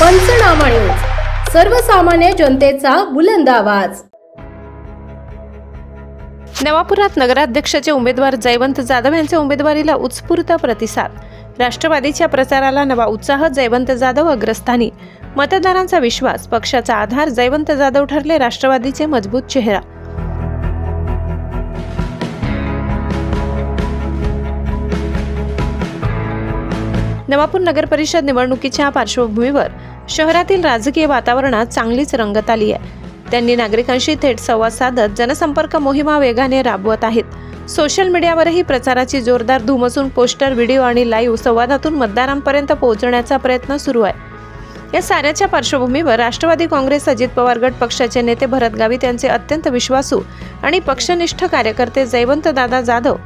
पंचनामा न्यूज. सर्वसामान्य जनतेचा बुलंद आवाज. नवापुरात नगराध्यक्षाचे उमेदवार जयवंत जाधव यांच्या उमेदवारीला उत्स्फूर्त प्रतिसाद. राष्ट्रवादीच्या प्रचाराला नवा उत्साह जयवंत जाधव अग्रस्थानी. मतदारांचा विश्वास पक्षाचा आधार जयवंत जाधव ठरले राष्ट्रवादीचे मजबूत चेहरा. नवापूर नगर परिषद निवडणुकीच्या पार्श्वभूमीवर शहरातील राजकीय वातावरणात चांगलीच रंगत आली आहे. त्यांनी नागरिकांशी थेट संवाद साधत जनसंपर्क मोहिमा वेगाने राबवत आहेत. सोशल मीडियावरही प्रचाराची जोरदार धूम असून पोस्टर व्हिडिओ आणि लाईव्ह संवादातून मतदारांपर्यंत पोहोचण्याचा प्रयत्न सुरू आहे. या साऱ्याच्या पार्श्वभूमीवर राष्ट्रवादी काँग्रेस अजित पवार गट पक्षाचे नेते भरत गावित यांचे अत्यंत विश्वासू आणि पक्षनिष्ठ कार्यकर्ते जयवंत दादा जाधव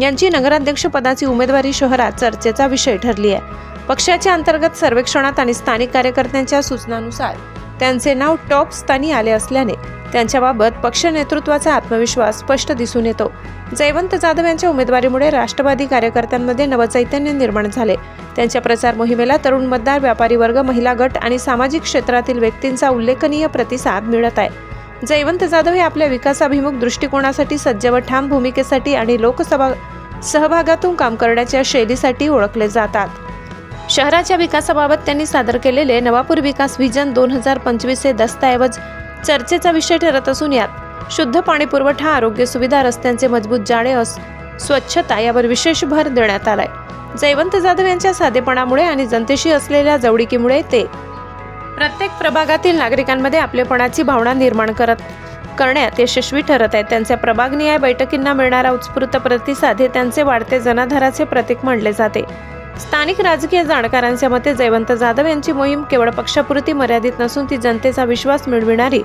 यांची नगराध्यक्षपदाची उमेदवारी शहरात चर्चेचा विषय ठरली आहे. पक्षाच्या अंतर्गत सर्वेक्षणात आणि स्थानिक कार्यकर्त्यांच्या सूचनानुसार त्यांचे नाव टॉप स्थानी आले असल्याने त्यांच्याबाबत पक्ष नेतृत्वाचा आत्मविश्वास स्पष्ट दिसून येतो. जयवंत जाधव यांच्या उमेदवारीमुळे राष्ट्रवादी कार्यकर्त्यांमध्ये नवचैतन्य निर्माण झाले. त्यांच्या प्रचार मोहिमेला तरुण मतदार व्यापारी वर्ग महिला गट आणि सामाजिक क्षेत्रातील व्यक्तींचा उल्लेखनीय प्रतिसाद मिळत आहे. जयवंत जाधव हे आपल्या विकासाभिमुख दृष्टिकोनासाठी सज्ज व ठाम भूमिकेसाठी आणि लोकसभा सहभागातून काम करण्याच्या शैलीसाठी ओळखले जातात. शहराच्या विकासाबाबत त्यांनी सादर केलेले नवापूर विकास व्हिजन दोन हजार पंचवीस हे दस्तऐवज चर्चेचा विषय ठरत असून यात शुद्ध पाणी पुरवठा आरोग्य सुविधा रस्त्यांचे मजबूत जाळे अस स्वच्छता यावर विशेष भर देण्यात आलाय. जयवंत जाधव यांच्या साधेपणामुळे आणि जनतेशी असलेल्या जवळीकीमुळे ते प्रत्येक प्रभागातील नागरिकांमध्ये आपलेपणाची भावना निर्माण करत करण्यात यशस्वी ठरत आहेत. त्यांच्या प्रभागनिहाय बैठकींना मिळणारा उत्स्फूर्त प्रतिसाद हे त्यांचे वाढते जनाधाराचे प्रतीक मानले जाते. स्थानिक राजकीय जाणकारांच्या मते जयवंत जाधव यांची मोहीम केवळ पक्षापुरती मर्यादित नसून ती जनतेचा विश्वास मिळविणारी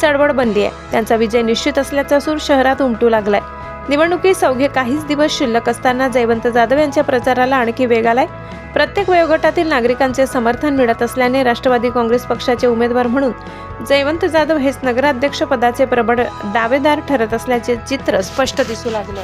चळवळ बनली आहे. त्यांचा विजय निश्चित असल्याचा सूर शहरात उमटू लागलाय. निवडणुकीत अवघे काहीच दिवस शिल्लक असताना जयवंत जाधव यांच्या प्रचाराला आणखी वेग आलाय. प्रत्येक वयोगटातील नागरिकांचे समर्थन मिळत असल्याने राष्ट्रवादी काँग्रेस पक्षाचे उमेदवार म्हणून जयवंत जाधव हेच नगराध्यक्ष पदाचे प्रबळ दावेदार ठरत असल्याचे चित्र स्पष्ट दिसू लागले.